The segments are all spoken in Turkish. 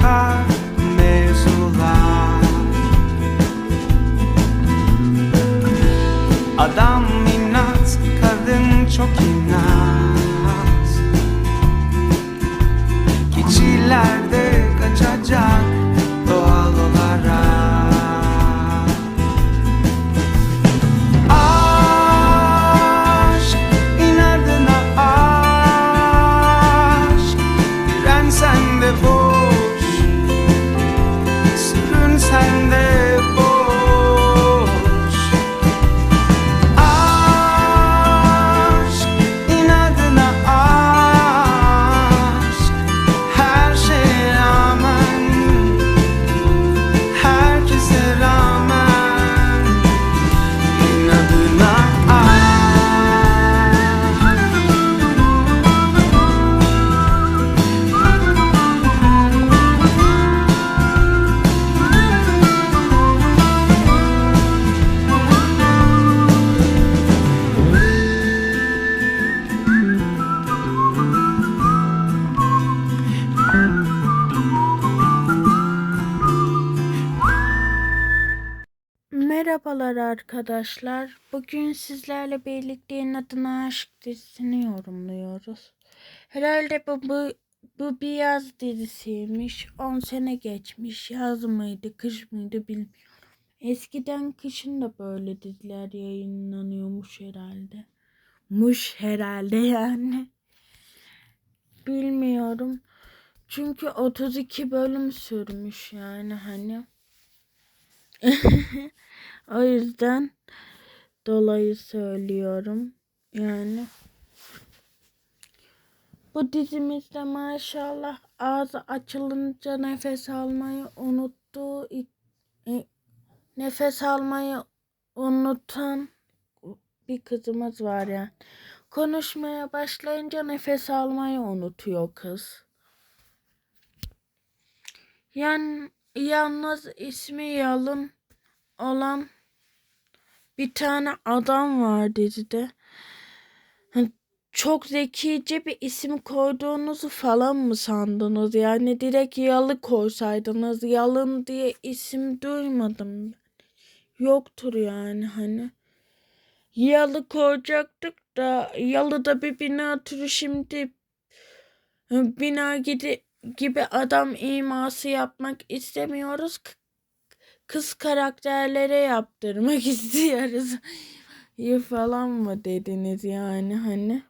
car. Merhabalar arkadaşlar. Bugün sizlerle birlikte İnadına Aşk dizisini yorumluyoruz. Herhalde bu, bu, bu bir yaz dizisiymiş. 10 sene geçmiş. Yaz mıydı, kış mıydı bilmiyorum. Eskiden kışın da böyle diziler yayınlanıyormuş herhalde. Muş herhalde yani. Bilmiyorum. Çünkü 32 bölüm sürmüş yani hani. o yüzden dolayı söylüyorum. Yani bu dizimizde maşallah ağzı açılınca nefes almayı unuttuğu e, nefes almayı unutan bir kızımız var yani. Konuşmaya başlayınca nefes almayı unutuyor kız. Yan, yalnız ismi Yalın olan bir tane adam var dizide. Hani Çok zekice bir isim koyduğunuzu falan mı sandınız? Yani direkt Yalı koysaydınız. Yalın diye isim duymadım. Yoktur yani hani. Yalı koyacaktık da Yalı'da bir bina türü şimdi bina gibi, gibi adam iması yapmak istemiyoruz. Kız karakterlere yaptırmak istiyoruz. İyi falan mı dediniz yani hani?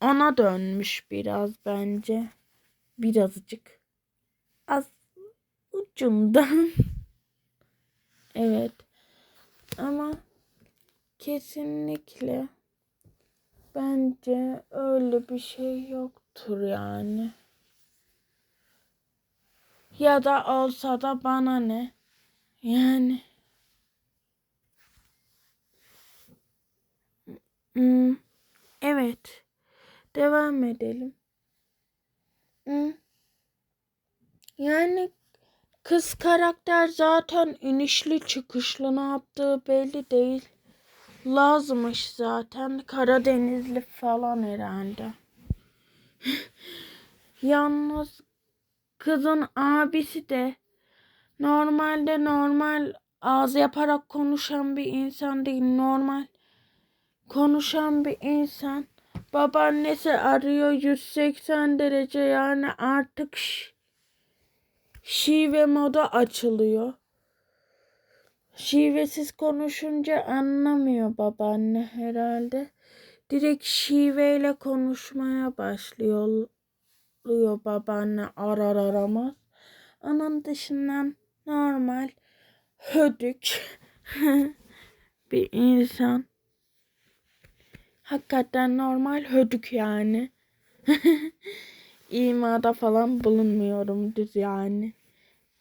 Ona dönmüş biraz bence. Birazcık. Az ucundan. evet. Ama kesinlikle bence öyle bir şey yoktur yani. Ya da olsa da bana ne? Yani. Hmm, evet. Devam edelim. Hmm. Yani kız karakter zaten inişli çıkışlı ne yaptığı belli değil. Lazımmış zaten. Karadenizli falan herhalde. Yalnız kızın abisi de normalde normal ağız yaparak konuşan bir insan değil. Normal konuşan bir insan. Babaannesi arıyor 180 derece yani artık şive moda açılıyor. Şivesiz konuşunca anlamıyor babaanne herhalde. Direkt şiveyle konuşmaya başlıyor babaanne arar aramaz. Onun dışından normal hödük bir insan. Hakikaten normal hödük yani. İmada falan bulunmuyorum düz yani.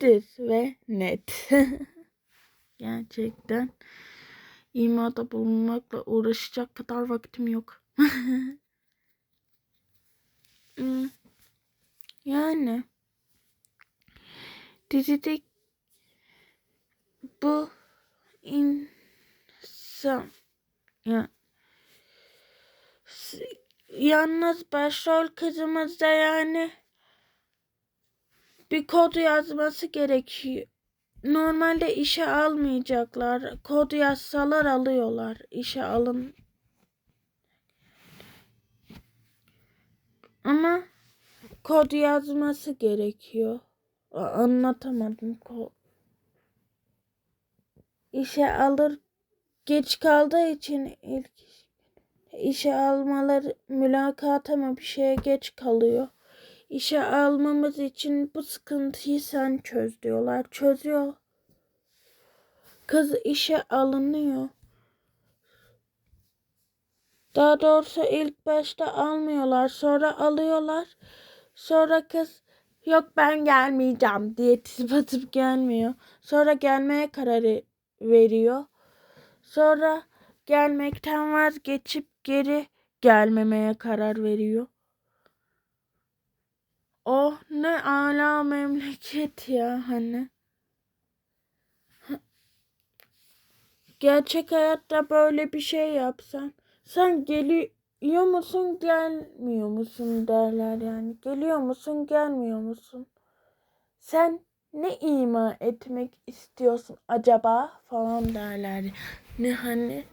Düz ve net. Gerçekten imada bulunmakla uğraşacak kadar vaktim yok. Hmm. Yani dizide bu insan ya yalnız başrol kızımız da yani bir kod yazması gerekiyor. Normalde işe almayacaklar. Kod yazsalar alıyorlar. İşe alın. Ama kod yazması gerekiyor. Anlatamadım. Ko- İşe alır geç kaldığı için ilk işe almaları mülakata mı bir şeye geç kalıyor. İşe almamız için bu sıkıntıyı sen çöz diyorlar. Çözüyor. Kız işe alınıyor. Daha doğrusu ilk başta almıyorlar. Sonra alıyorlar. Sonra kız yok ben gelmeyeceğim diye tip atıp gelmiyor. Sonra gelmeye karar veriyor. Sonra gelmekten vazgeçip geri gelmemeye karar veriyor. Oh ne ala memleket ya hani. Gerçek hayatta böyle bir şey yapsan sen geliyor musun gelmiyor musun derler yani. Geliyor musun gelmiyor musun? Sen ne ima etmek istiyorsun acaba falan derler. Ne hani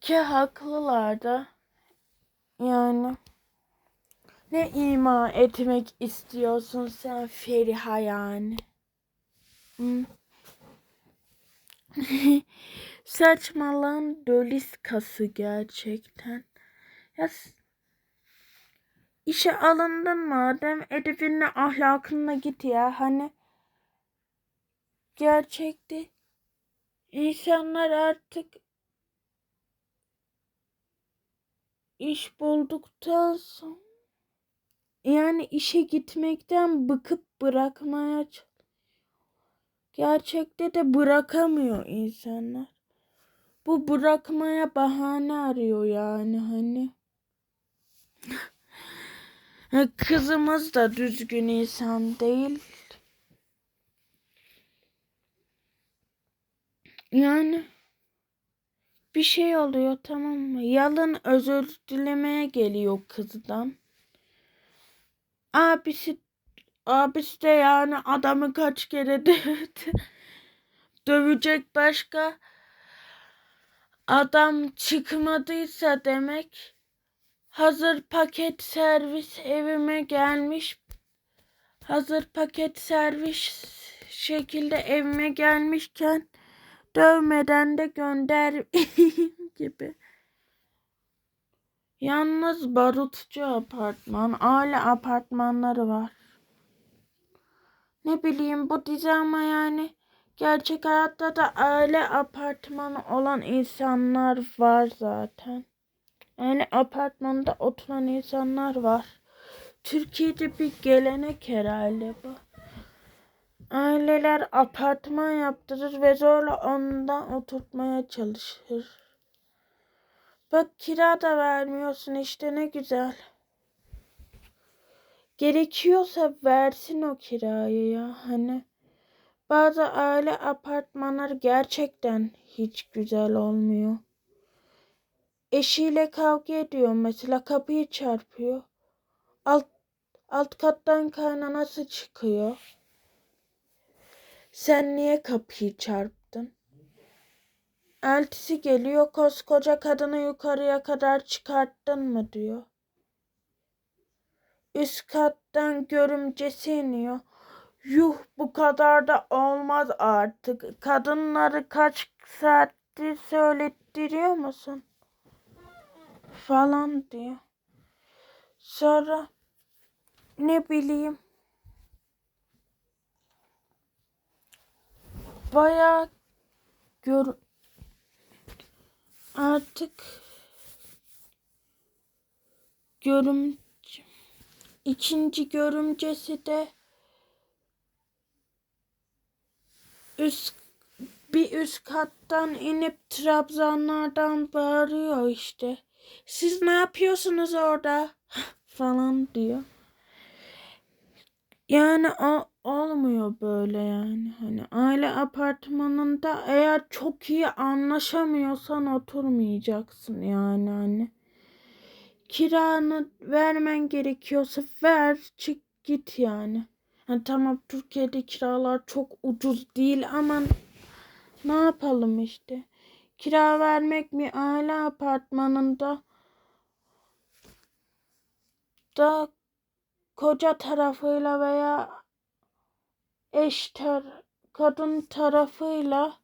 ki haklılar da yani ne ima etmek istiyorsun sen Feriha yani? Hı? Saçmalığın doliskası gerçekten. Ya işe alındın madem edebinle ahlakınla git ya hani gerçekte insanlar artık iş bulduktan sonra yani işe gitmekten bıkıp bırakmaya gerçekte de bırakamıyor insanlar. Bu bırakmaya bahane arıyor yani hani. Ha, Kızımız da düzgün insan değil. Yani bir şey oluyor tamam mı? Yalın özür dilemeye geliyor kızdan. Abisi abisi de yani adamı kaç kere dövdü. Dövecek başka adam çıkmadıysa demek hazır paket servis evime gelmiş. Hazır paket servis şekilde evime gelmişken dövmeden de gönder gibi. Yalnız barutçu apartman, aile apartmanları var. Ne bileyim bu dizi ama yani gerçek hayatta da aile apartmanı olan insanlar var zaten. Yani apartmanda oturan insanlar var. Türkiye'de bir gelenek herhalde bu. Aileler apartman yaptırır ve zorla ondan oturtmaya çalışır. Bak kira da vermiyorsun işte ne güzel. Gerekiyorsa versin o kirayı ya hani. Bazı aile apartmanları gerçekten hiç güzel olmuyor. Eşiyle kavga ediyor mesela kapıyı çarpıyor. Alt, alt kattan kaynanası çıkıyor. Sen niye kapıyı çarptın? Eltisi geliyor koskoca kadını yukarıya kadar çıkarttın mı diyor. Üst kattan görümcesi iniyor. Yuh bu kadar da olmaz artık. Kadınları kaç saattir söylettiriyor musun? Falan diyor. Sonra ne bileyim bayağı gör artık görüm ikinci görümcesi de üst bir üst kattan inip trabzanlardan bağırıyor işte. Siz ne yapıyorsunuz orada? falan diyor. Yani o olmuyor böyle yani. Hani aile apartmanında eğer çok iyi anlaşamıyorsan oturmayacaksın yani hani. Kiranı vermen gerekiyorsa ver çık git yani. Ha, tamam Türkiye'de kiralar çok ucuz değil ama ne yapalım işte. Kira vermek mi aile apartmanında da koca tarafıyla veya eş tar kadın tarafıyla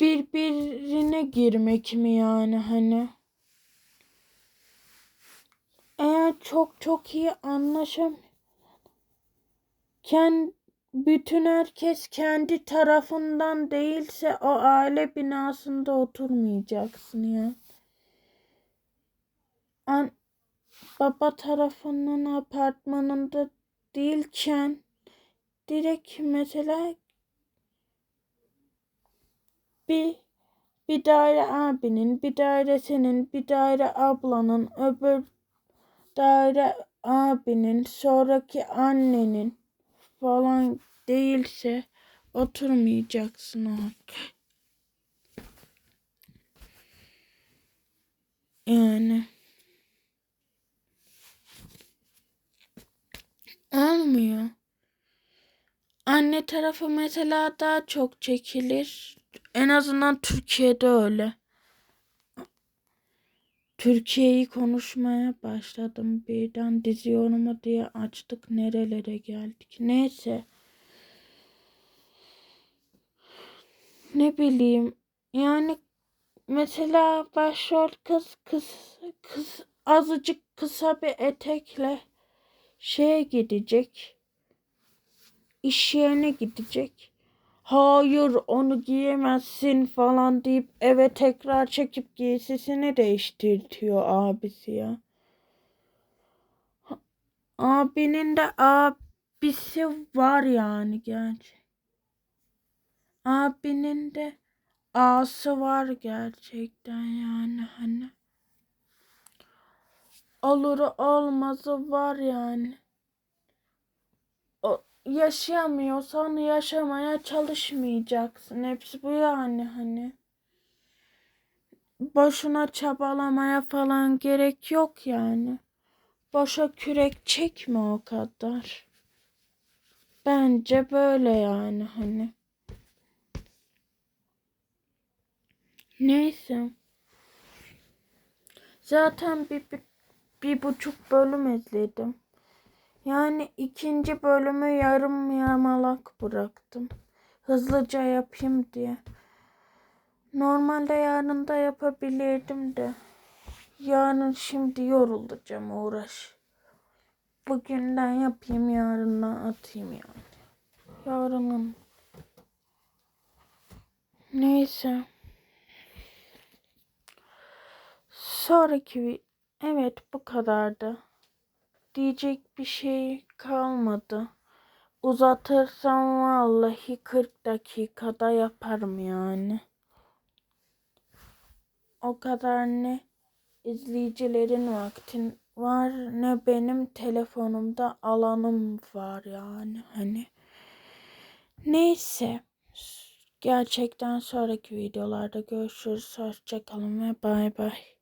birbirine girmek mi yani hani? Eğer çok çok iyi anlaşam Ken bütün herkes kendi tarafından değilse o aile binasında oturmayacaksın ya. An baba tarafının apartmanında değilken direkt mesela bir bir daire abinin, bir daire senin, bir daire ablanın, öbür daire abinin, sonraki annenin falan değilse oturmayacaksın orada. Yani. Olmuyor. Anne tarafı mesela daha çok çekilir. En azından Türkiye'de öyle. Türkiye'yi konuşmaya başladım birden dizi yorumu diye açtık nerelere geldik. Neyse. Ne bileyim yani mesela başrol kız kız kız azıcık kısa bir etekle şeye gidecek. İş yerine gidecek. Hayır onu giyemezsin falan deyip eve tekrar çekip giysisini değiştirtiyor abisi ya. Abinin de abisi var yani gerçi. Abinin de ağası var gerçekten yani hani. Oluru olmazı var yani. O, yaşayamıyorsan yaşamaya çalışmayacaksın. Hepsi bu yani hani. Boşuna çabalamaya falan gerek yok yani. Boşa kürek çekme o kadar. Bence böyle yani hani. Neyse. Zaten bir, bir, bir buçuk bölüm izledim. Yani ikinci bölümü yarım yamalak bıraktım. Hızlıca yapayım diye. Normalde yarın da yapabilirdim de. Yarın şimdi yorulacağım uğraş. Bugünden yapayım yarına atayım yani. Yarının. Neyse. Sonraki evet bu kadardı. Diyecek bir şey kalmadı. Uzatırsam vallahi 40 dakikada yaparım yani. O kadar ne izleyicilerin vaktin var ne benim telefonumda alanım var yani hani. Neyse. Gerçekten sonraki videolarda görüşürüz. Hoşçakalın ve bay bay.